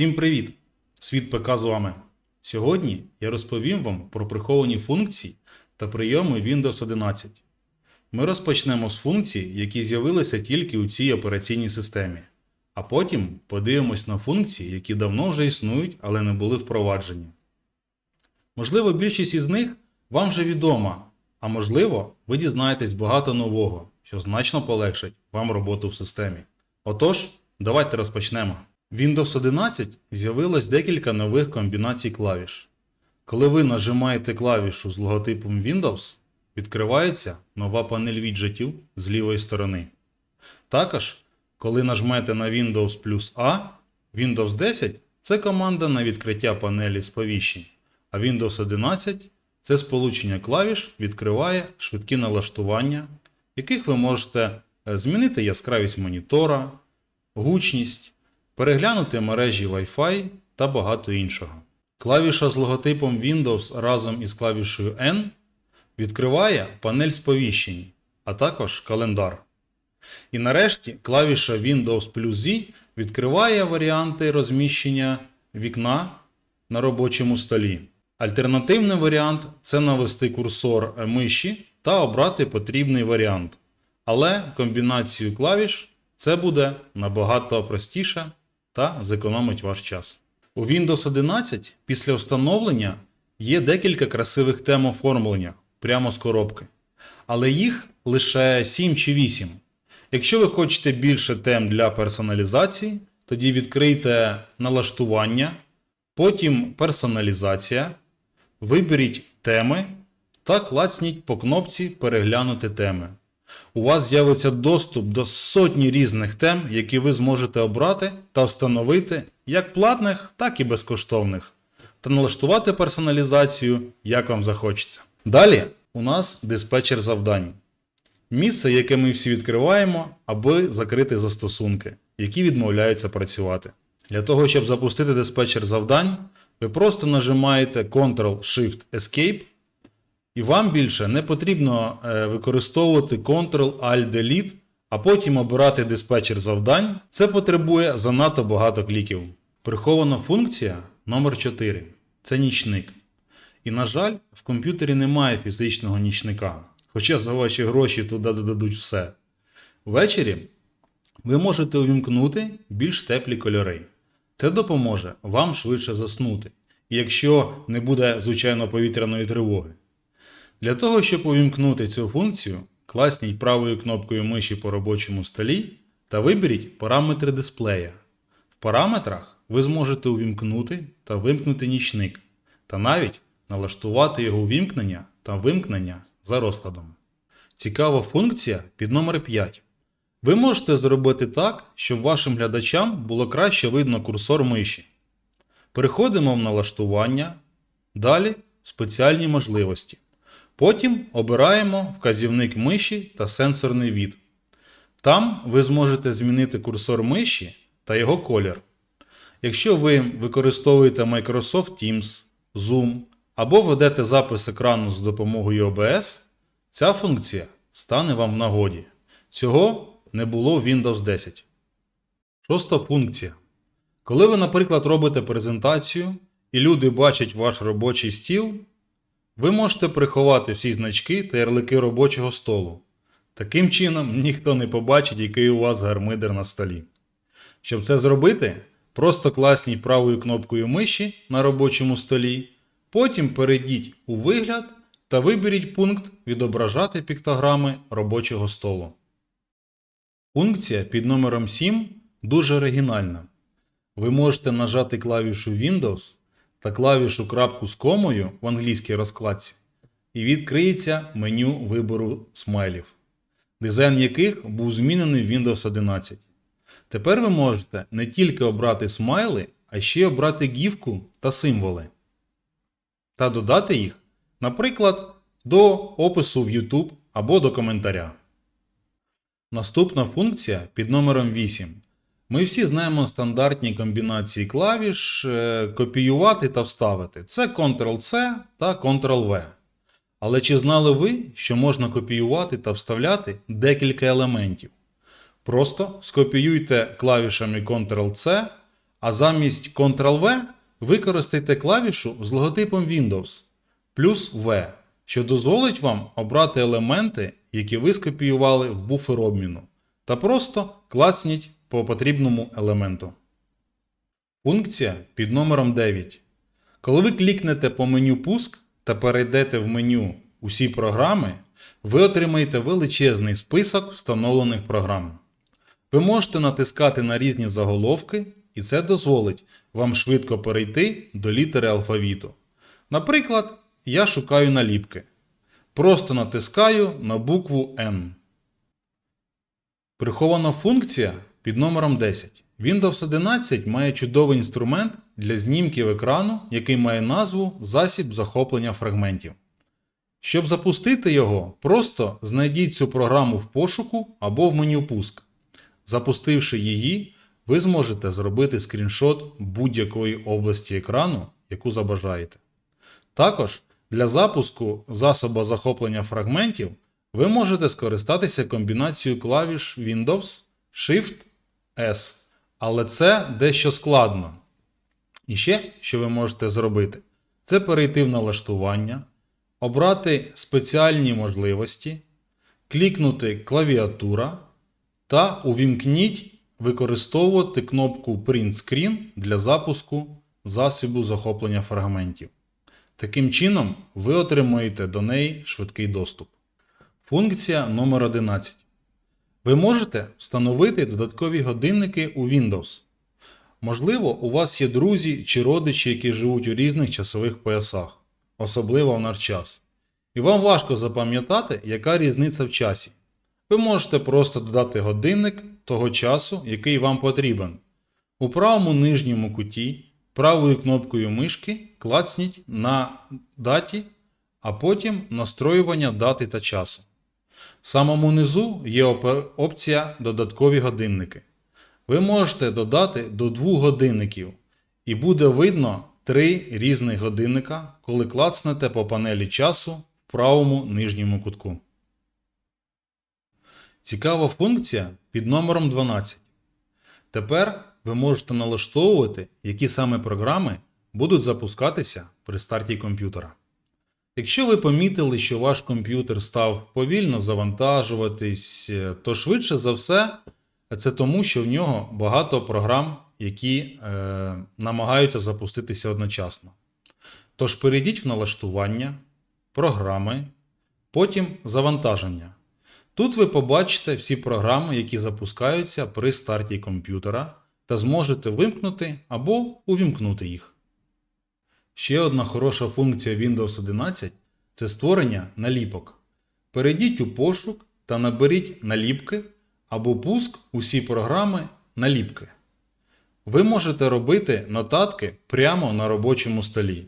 Всім привіт! Світ ПК з вами. Сьогодні я розповім вам про приховані функції та прийоми Windows 11. Ми розпочнемо з функцій, які з'явилися тільки у цій операційній системі, а потім подивимось на функції, які давно вже існують, але не були впроваджені. Можливо, більшість із них вам вже відома, а можливо, ви дізнаєтесь багато нового, що значно полегшить вам роботу в системі. Отож, давайте розпочнемо. В Windows 11 з'явилось декілька нових комбінацій клавіш. Коли ви нажимаєте клавішу з логотипом Windows, відкривається нова панель віджитів з лівої сторони. Також, коли нажмете на Windows плюс A, Windows 10 це команда на відкриття панелі сповіщень, а Windows 11 це сполучення клавіш відкриває швидкі налаштування, яких ви можете е, змінити яскравість монітора, гучність, переглянути мережі Wi-Fi та багато іншого. Клавіша з логотипом Windows разом із клавішою N відкриває панель сповіщень, а також календар. І нарешті клавіша Windows плюс Z відкриває варіанти розміщення вікна на робочому столі. Альтернативний варіант це навести курсор миші та обрати потрібний варіант. Але комбінацію клавіш це буде набагато простіше та зекономить ваш час. У Windows 11 після встановлення є декілька красивих тем оформлення прямо з коробки, але їх лише 7 чи 8. Якщо ви хочете більше тем для персоналізації, тоді відкрийте налаштування, потім персоналізація, виберіть теми та клацніть по кнопці Переглянути теми. У вас з'явиться доступ до сотні різних тем, які ви зможете обрати та встановити як платних, так і безкоштовних, та налаштувати персоналізацію, як вам захочеться. Далі у нас диспетчер завдань. Місце, яке ми всі відкриваємо, аби закрити застосунки, які відмовляються працювати. Для того, щоб запустити диспетчер завдань, ви просто нажимаєте Ctrl-Shift-Escape, і вам більше не потрібно е, використовувати Ctrl-Alt-Delete, а потім обирати диспетчер завдань. Це потребує занадто багато кліків. Прихована функція номер 4 це нічник. І, на жаль, в комп'ютері немає фізичного нічника, хоча за ваші гроші туди додадуть все. Ввечері ви можете увімкнути більш теплі кольори. Це допоможе вам швидше заснути, якщо не буде звичайно повітряної тривоги. Для того, щоб увімкнути цю функцію, класніть правою кнопкою миші по робочому столі та виберіть параметри дисплея. В параметрах ви зможете увімкнути та вимкнути нічник, та навіть налаштувати його увімкнення та вимкнення за розкладом. Цікава функція під номер 5. Ви можете зробити так, щоб вашим глядачам було краще видно курсор миші. Переходимо в налаштування, далі спеціальні можливості. Потім обираємо вказівник миші та сенсорний від. Там ви зможете змінити курсор миші та його колір. Якщо ви використовуєте Microsoft Teams, Zoom або ведете запис екрану з допомогою OBS, ця функція стане вам в нагоді. Цього не було в Windows 10. Шоста функція. Коли ви, наприклад, робите презентацію і люди бачать ваш робочий стіл, ви можете приховати всі значки та ярлики робочого столу. Таким чином, ніхто не побачить, який у вас гармидер на столі. Щоб це зробити, просто класніть правою кнопкою миші на робочому столі, потім перейдіть у вигляд та виберіть пункт Відображати піктограми робочого столу. Функція під номером 7 дуже оригінальна. Ви можете нажати клавішу Windows та клавішу крапку з комою в англійській розкладці, і відкриється меню вибору смайлів, дизайн яких був змінений в Windows 11. Тепер ви можете не тільки обрати смайли, а ще й обрати гівку та символи. Та додати їх, наприклад, до опису в YouTube або до коментаря. Наступна функція під номером 8. Ми всі знаємо стандартні комбінації клавіш е, копіювати та вставити. Це Ctrl-C та Ctrl-V. Але чи знали ви, що можна копіювати та вставляти декілька елементів? Просто скопіюйте клавішами Ctrl-C а замість Ctrl-V використайте клавішу з логотипом Windows плюс V, що дозволить вам обрати елементи, які ви скопіювали в буфер обміну, та просто клацніть по потрібному елементу. Функція під номером 9. Коли ви клікнете по меню Пуск та перейдете в меню Усі програми, ви отримаєте величезний список встановлених програм. Ви можете натискати на різні заголовки, і це дозволить вам швидко перейти до літери алфавіту. Наприклад, я шукаю наліпки. Просто натискаю на букву N. Прихована функція під номером 10. Windows 11 має чудовий інструмент для знімків екрану, який має назву Засіб захоплення фрагментів. Щоб запустити його, просто знайдіть цю програму в пошуку або в меню Пуск. Запустивши її, ви зможете зробити скріншот будь-якої області екрану, яку забажаєте. Також для запуску засоба захоплення фрагментів ви можете скористатися комбінацією клавіш Windows Shift S, але це дещо складно. І ще, що ви можете зробити, це перейти в налаштування, обрати спеціальні можливості, клікнути клавіатура та увімкніть використовувати кнопку Print Screen для запуску засобу захоплення фрагментів. Таким чином, ви отримуєте до неї швидкий доступ. Функція номер 11. Ви можете встановити додаткові годинники у Windows. Можливо, у вас є друзі чи родичі, які живуть у різних часових поясах, особливо в наш час. І вам важко запам'ятати, яка різниця в часі. Ви можете просто додати годинник того часу, який вам потрібен. У правому нижньому куті правою кнопкою мишки клацніть на даті, а потім настроювання дати та часу. В самому низу є опція Додаткові годинники. Ви можете додати до двох годинників, і буде видно три різних годинника, коли клацнете по панелі часу в правому нижньому кутку. Цікава функція під номером 12. Тепер ви можете налаштовувати, які саме програми будуть запускатися при старті комп'ютера. Якщо ви помітили, що ваш комп'ютер став повільно завантажуватись, е, то швидше за все це тому, що в нього багато програм, які е, намагаються запуститися одночасно. Тож перейдіть в налаштування, програми, потім завантаження. Тут ви побачите всі програми, які запускаються при старті комп'ютера, та зможете вимкнути або увімкнути їх. Ще одна хороша функція Windows 11 це створення наліпок. Перейдіть у пошук та наберіть наліпки або пуск усі програми наліпки. Ви можете робити нотатки прямо на робочому столі.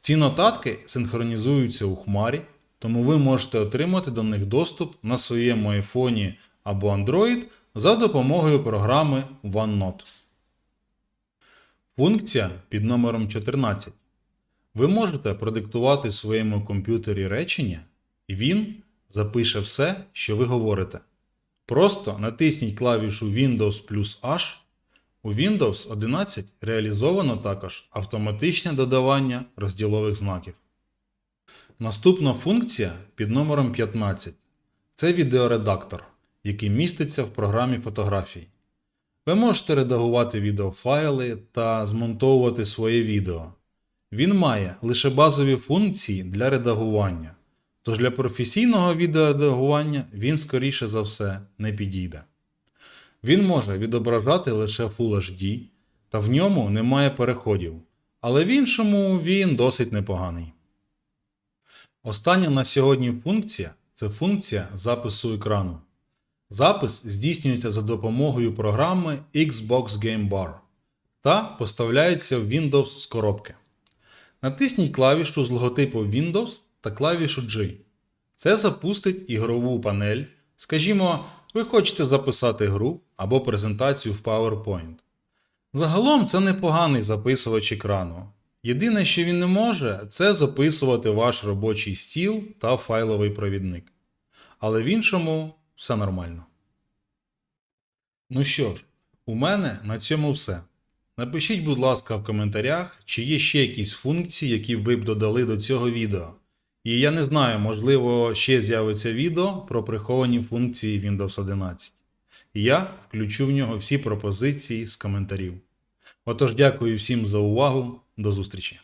Ці нотатки синхронізуються у хмарі, тому ви можете отримати до них доступ на своєму iPhone або Android за допомогою програми OneNote. Функція під номером 14. Ви можете продиктувати своєму комп'ютері речення, і він запише все, що ви говорите. Просто натисніть клавішу Windows плюс H. У Windows 11 реалізовано також автоматичне додавання розділових знаків. Наступна функція під номером 15 це відеоредактор, який міститься в програмі фотографій. Ви можете редагувати відеофайли та змонтовувати своє відео. Він має лише базові функції для редагування, тож для професійного відеоредагування він, скоріше за все, не підійде. Він може відображати лише Full HD, та в ньому немає переходів, але в іншому він досить непоганий. Остання на сьогодні функція це функція запису екрану. Запис здійснюється за допомогою програми Xbox Game Bar та поставляється в Windows з коробки. Натисніть клавішу з логотипу Windows та клавішу G. Це запустить ігрову панель. Скажімо, ви хочете записати гру або презентацію в PowerPoint. Загалом це непоганий записувач екрану. Єдине, що він не може, це записувати ваш робочий стіл та файловий провідник. Але в іншому все нормально. Ну що ж, у мене на цьому все. Напишіть, будь ласка, в коментарях, чи є ще якісь функції, які ви б додали до цього відео. І я не знаю, можливо, ще з'явиться відео про приховані функції Windows 11. І я включу в нього всі пропозиції з коментарів. Отож, дякую всім за увагу. До зустрічі!